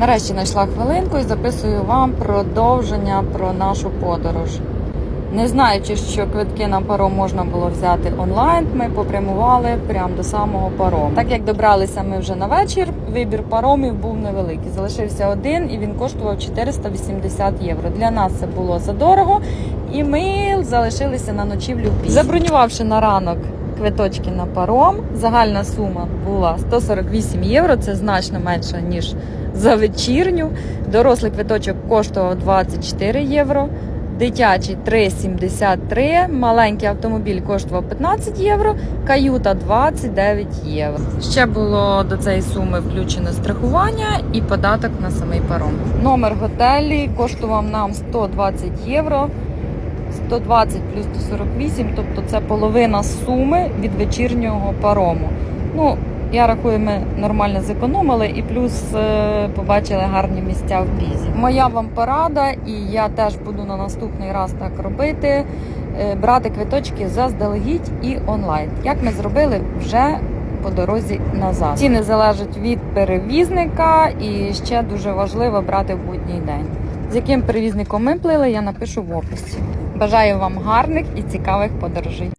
Нарешті знайшла хвилинку і записую вам продовження про нашу подорож. Не знаючи, що квитки на паром можна було взяти онлайн, ми попрямували прямо до самого парому. Так як добралися ми вже на вечір, вибір паромів був невеликий. Залишився один і він коштував 480 євро. Для нас це було задорого, і ми залишилися на ночівлю в Забронювавши на ранок квиточки на паром, загальна сума була 148 євро. Це значно менше ніж за вечірню. Дорослий квиточок коштував 24 євро. Дитячий 3,73, маленький автомобіль коштував 15 євро, каюта 29 євро. Ще було до цієї суми включено страхування і податок на самий паром. Номер готелі коштував нам 120 євро. 120 плюс 148, тобто це половина суми від вечірнього парому. Ну, я рахую, ми нормально зекономили і плюс е, побачили гарні місця в Пізі. Моя вам порада, і я теж буду на наступний раз так робити. е, Брати квиточки заздалегідь і онлайн. Як ми зробили вже по дорозі назад. Ціни залежать від перевізника, і ще дуже важливо брати в будній день. З яким перевізником ми плили, я напишу в описі. Бажаю вам гарних і цікавих подорожей.